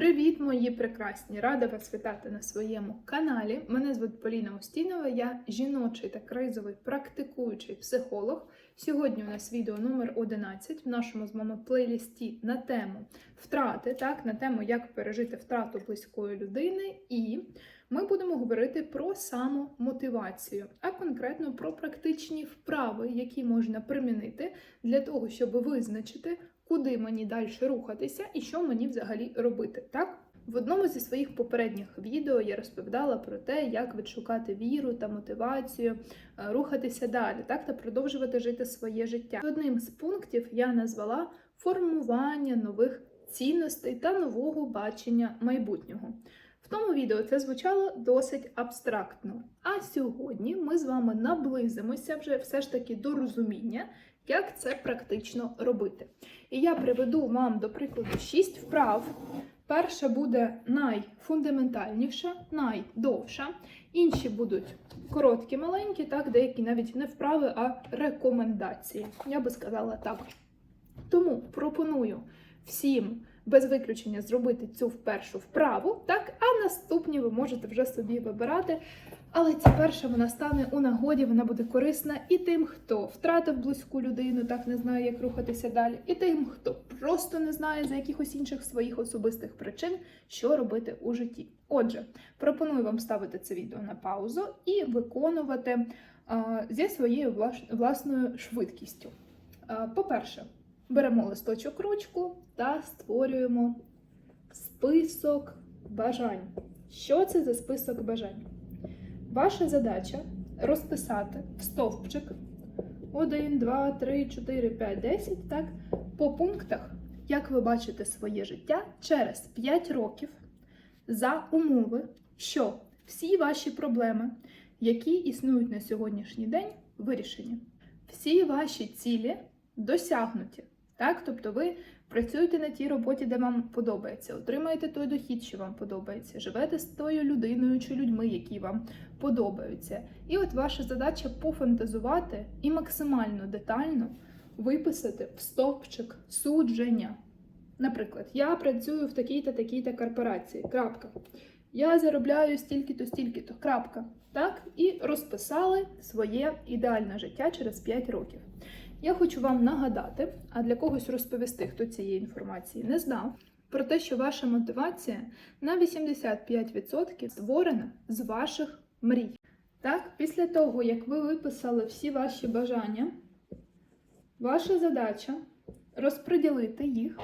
Привіт, мої прекрасні! Рада вас вітати на своєму каналі. Мене звуть Поліна Устінова, я жіночий та кризовий практикуючий психолог. Сьогодні у нас відео номер 11 в нашому з вами плейлісті на тему втрати, так, на тему, як пережити втрату близької людини. І ми будемо говорити про самомотивацію, а конкретно про практичні вправи, які можна примінити для того, щоб визначити куди мені далі рухатися і що мені взагалі робити. Так? В одному зі своїх попередніх відео я розповідала про те, як відшукати віру та мотивацію, е, рухатися далі, так та продовжувати жити своє життя. Одним з пунктів я назвала формування нових цінностей та нового бачення майбутнього. В тому відео це звучало досить абстрактно. А сьогодні ми з вами наблизимося вже все ж таки до розуміння, як це практично робити. І я приведу вам, до прикладу, 6 вправ. Перша буде найфундаментальніша, найдовша. Інші будуть короткі, маленькі, так, деякі навіть не вправи, а рекомендації. Я би сказала так. Тому пропоную всім без виключення зробити цю першу вправу, так, а наступні ви можете вже собі вибирати. Але ця перша вона стане у нагоді, вона буде корисна і тим, хто втратив близьку людину, так не знає, як рухатися далі, і тим, хто просто не знає за якихось інших своїх особистих причин, що робити у житті. Отже, пропоную вам ставити це відео на паузу і виконувати а, зі своєю власною швидкістю. По-перше, беремо листочок ручку та створюємо список бажань. Що це за список бажань? Ваша задача розписати в стовпчик 1, 2, 3, 4, 5, 10, так, по пунктах, як ви бачите своє життя через 5 років за умови, що всі ваші проблеми, які існують на сьогоднішній день, вирішені. Всі ваші цілі досягнуті. Так? Тобто ви працюєте на тій роботі, де вам подобається, отримаєте той дохід, що вам подобається, живете з тою людиною чи людьми, які вам подобаються. І от ваша задача пофантазувати і максимально детально виписати в стовпчик судження. Наприклад, я працюю в такій-то такій-то корпорації. Крапка. Я заробляю стільки-то, стільки-то. Крапка. Так? І розписали своє ідеальне життя через 5 років. Я хочу вам нагадати, а для когось розповісти, хто цієї інформації не знав, про те, що ваша мотивація на 85% створена з ваших мрій. Так, після того, як ви виписали всі ваші бажання, ваша задача розподілити їх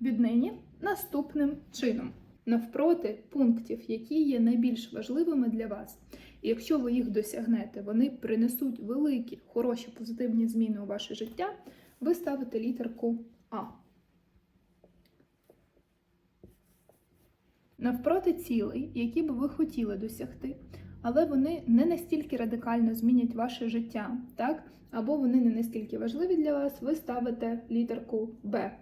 віднині наступним чином, навпроти пунктів, які є найбільш важливими для вас. І якщо ви їх досягнете, вони принесуть великі, хороші, позитивні зміни у ваше життя, ви ставите літерку А. Навпроти цілей, які би ви хотіли досягти, але вони не настільки радикально змінять ваше життя, так? або вони не настільки важливі для вас, ви ставите літерку Б.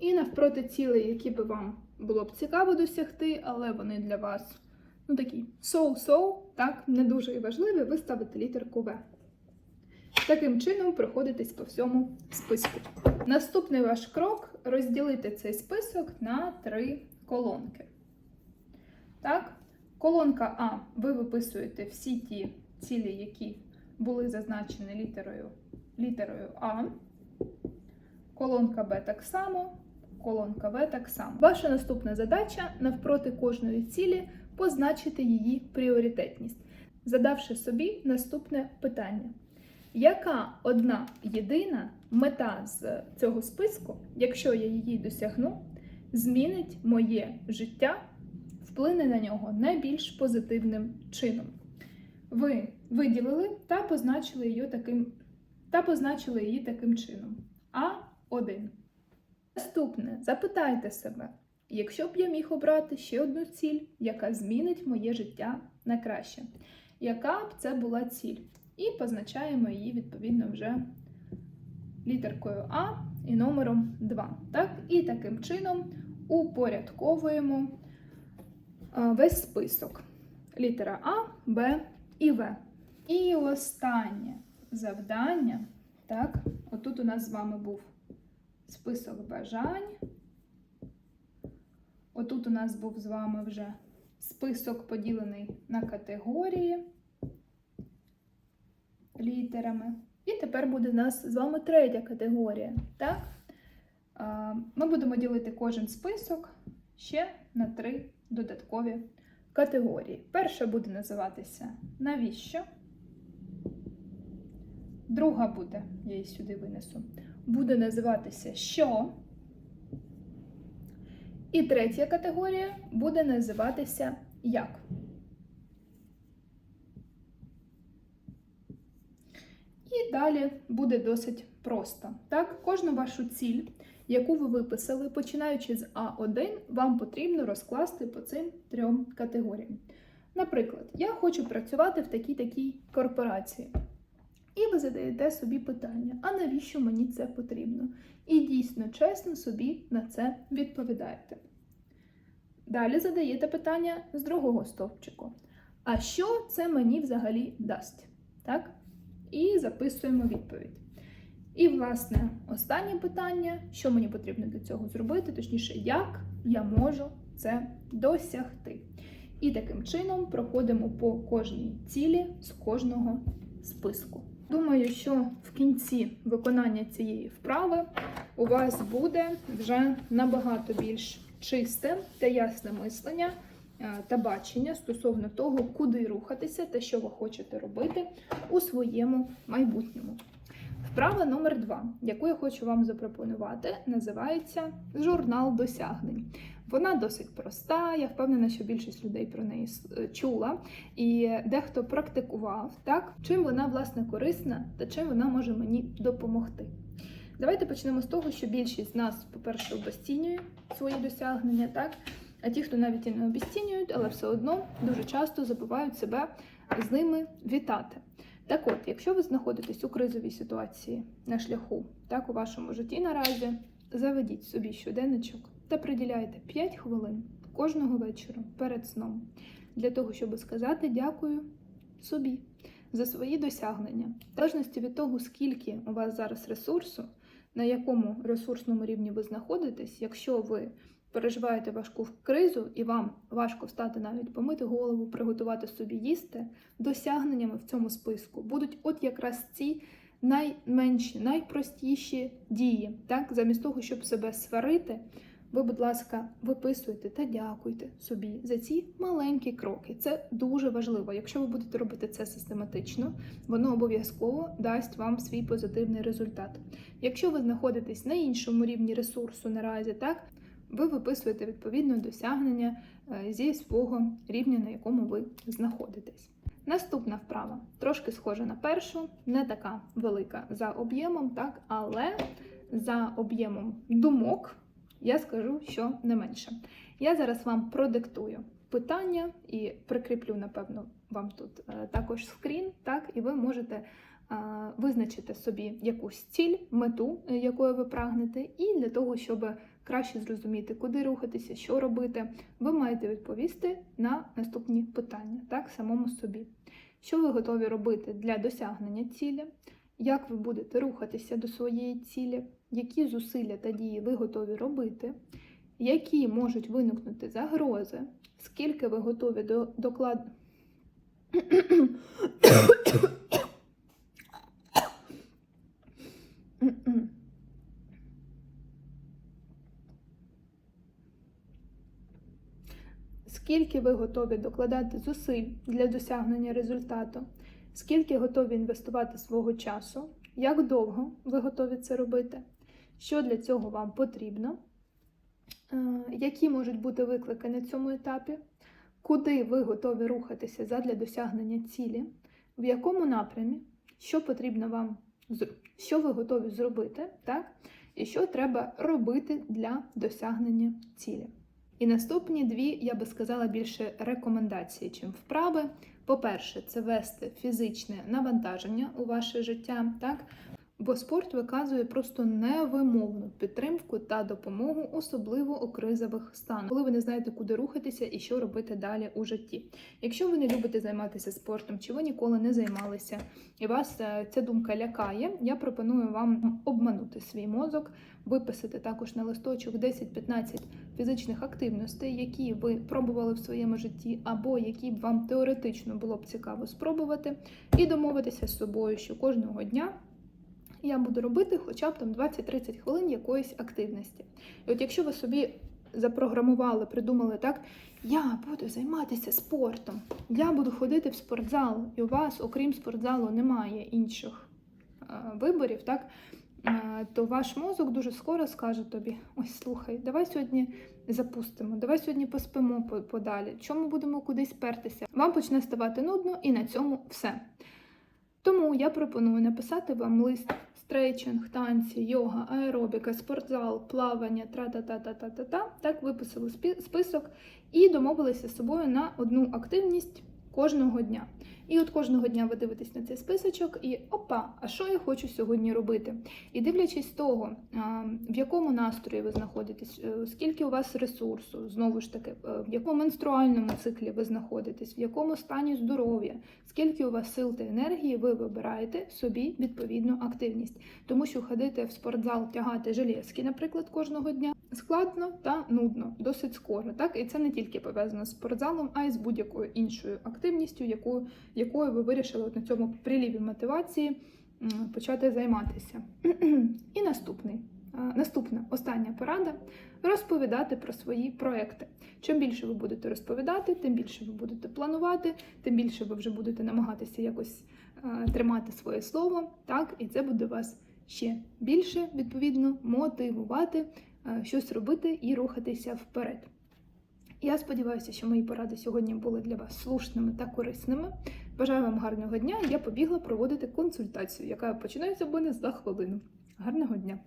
І навпроти цілей, які би вам було б цікаво досягти, але вони для вас ну такі so-so, так, не дуже і важливі, ви літерку В. Таким чином проходитесь по всьому списку. Наступний ваш крок розділити цей список на три колонки. Так, колонка А, ви виписуєте всі ті цілі, які були зазначені літерою, літерою А. Колонка Б так само, колонка В так само. Ваша наступна задача навпроти кожної цілі позначити її пріоритетність, задавши собі наступне питання. Яка одна єдина мета з цього списку, якщо я її досягну, змінить моє життя, вплине на нього найбільш позитивним чином? Ви виділили та позначили її таким, та позначили її таким чином. А1. Наступне, запитайте себе, якщо б я міг обрати ще одну ціль, яка змінить моє життя на краще, яка б це була ціль? І позначаємо її відповідно вже літеркою А і номером 2. Так? І таким чином упорядковуємо весь список. Літера А, Б і В. І останнє завдання. Так, отут у нас з вами був список бажань. Отут у нас був з вами вже список поділений на категорії літерами. І тепер буде у нас з вами третя категорія. Так? Ми будемо ділити кожен список ще на три додаткові категорії. Перша буде називатися навіщо? Друга буде, я її сюди винесу, буде називатися що? І третя категорія буде називатися як. І далі буде досить просто. Так, кожну вашу ціль, яку ви виписали, починаючи з А1, вам потрібно розкласти по цим трьом категоріям. Наприклад, я хочу працювати в такій такій корпорації. І ви задаєте собі питання: а навіщо мені це потрібно? І дійсно чесно собі на це відповідаєте. Далі задаєте питання з другого стовпчику. А що це мені взагалі дасть? Так? І записуємо відповідь. І, власне, останнє питання: що мені потрібно для цього зробити, точніше, як я можу це досягти. І таким чином проходимо по кожній цілі з кожного списку. Думаю, що в кінці виконання цієї вправи у вас буде вже набагато більш чисте та ясне мислення е, та бачення стосовно того, куди рухатися та що ви хочете робити у своєму майбутньому. Вправа номер два, яку я хочу вам запропонувати, називається журнал досягнень. Вона досить проста. Я впевнена, що більшість людей про неї чула, і дехто практикував так, чим вона власне корисна та чим вона може мені допомогти. Давайте почнемо з того, що більшість з нас, по-перше, обесцінює свої досягнення, так? А ті, хто навіть і не обесцінюють, але все одно дуже часто забувають себе з ними вітати. Так от, якщо ви знаходитесь у кризовій ситуації на шляху, так у вашому житті наразі, заведіть собі щоденничок та приділяйте 5 хвилин кожного вечора перед сном для того, щоб сказати дякую собі за свої досягнення. В залежності від того, скільки у вас зараз ресурсу, на якому ресурсному рівні ви знаходитесь, якщо ви переживаєте важку кризу і вам важко встати навіть помити голову, приготувати собі їсти, досягненнями в цьому списку будуть от якраз ці найменші, найпростіші дії. Так, замість того, щоб себе сварити, ви, будь ласка, виписуйте та дякуйте собі за ці маленькі кроки. Це дуже важливо. Якщо ви будете робити це систематично, воно обов'язково дасть вам свій позитивний результат. Якщо ви знаходитесь на іншому рівні ресурсу наразі, так ви виписуєте відповідно досягнення е, зі свого рівня, на якому ви знаходитесь. Наступна вправа трошки схожа на першу, не така велика за об'ємом, так, але за об'ємом думок я скажу, що не менше. Я зараз вам продиктую питання і прикріплю, напевно, вам тут е, також скрін, так, і ви можете е, визначити собі якусь ціль, мету, е, якої ви прагнете, і для того, щоб краще зрозуміти, куди рухатися, що робити, ви маєте відповісти на наступні питання, так, самому собі. Що ви готові робити для досягнення цілі? Як ви будете рухатися до своєї цілі? Які зусилля та дії ви готові робити? Які можуть виникнути загрози? Скільки ви готові до доклад... Скільки ви готові докладати зусиль для досягнення результату? Скільки готові інвестувати свого часу? Як довго ви готові це робити? Що для цього вам потрібно? Е, Які можуть бути виклики на цьому етапі? Куди ви готові рухатися задля досягнення цілі? В якому напрямі? Що потрібно вам що ви готові зробити, так? І що треба робити для досягнення цілі? І наступні дві, я би сказала, більше рекомендації, чим вправи. По-перше, це вести фізичне навантаження у ваше життя, так? Бо спорт виказує просто невимовну підтримку та допомогу, особливо у кризових станах, коли ви не знаєте, куди рухатися і що робити далі у житті. Якщо ви не любите займатися спортом, чи ви ніколи не займалися, і вас е, ця думка лякає, я пропоную вам обманути свій мозок, виписати також на листочок 10-15 фізичних активностей, які ви пробували в своєму житті, або які б вам теоретично було б цікаво спробувати, і домовитися з собою, що кожного дня я буду робити хоча б там 20-30 хвилин якоїсь активності. І от якщо ви собі запрограмували, придумали так, я буду займатися спортом, я буду ходити в спортзал, і у вас, окрім спортзалу, немає інших е, виборів, так? То ваш мозок дуже скоро скаже тобі: ось слухай, давай сьогодні запустимо, давай сьогодні поспимо подалі. Чому будемо кудись пертися? Вам почне ставати нудно, і на цьому все. Тому я пропоную написати вам лист стрейчинг, танці, йога, аеробіка, спортзал, плавання, тра-та-та-та-та-та-та. Так виписали список і домовилися з собою на одну активність кожного дня. І от кожного дня ви дивитесь на цей списочок і опа, а що я хочу сьогодні робити? І дивлячись того, в якому настрої ви знаходитесь, е, скільки у вас ресурсу, знову ж таки, е, в якому менструальному циклі ви знаходитесь, в якому стані здоров'я, скільки у вас сил та енергії, ви вибираєте собі відповідну активність. Тому що ходити в спортзал, тягати железки, наприклад, кожного дня складно та нудно, досить скоро. Так, і це не тільки пов'язано з спортзалом, а й з будь-якою іншою активністю, якою, якою ви вирішили от на цьому приліві мотивації почати займатися. І наступний. Наступна остання порада розповідати про свої проекти. Чим більше ви будете розповідати, тим більше ви будете планувати, тим більше ви вже будете намагатися якось тримати своє слово, так, і це буде вас ще більше відповідно мотивувати щось робити і рухатися вперед. Я сподіваюся, що мої поради сьогодні були для вас слушними та корисними. Бажаю вам гарного дня. Я побігла проводити консультацію, яка починається мене за хвилину. Гарного дня!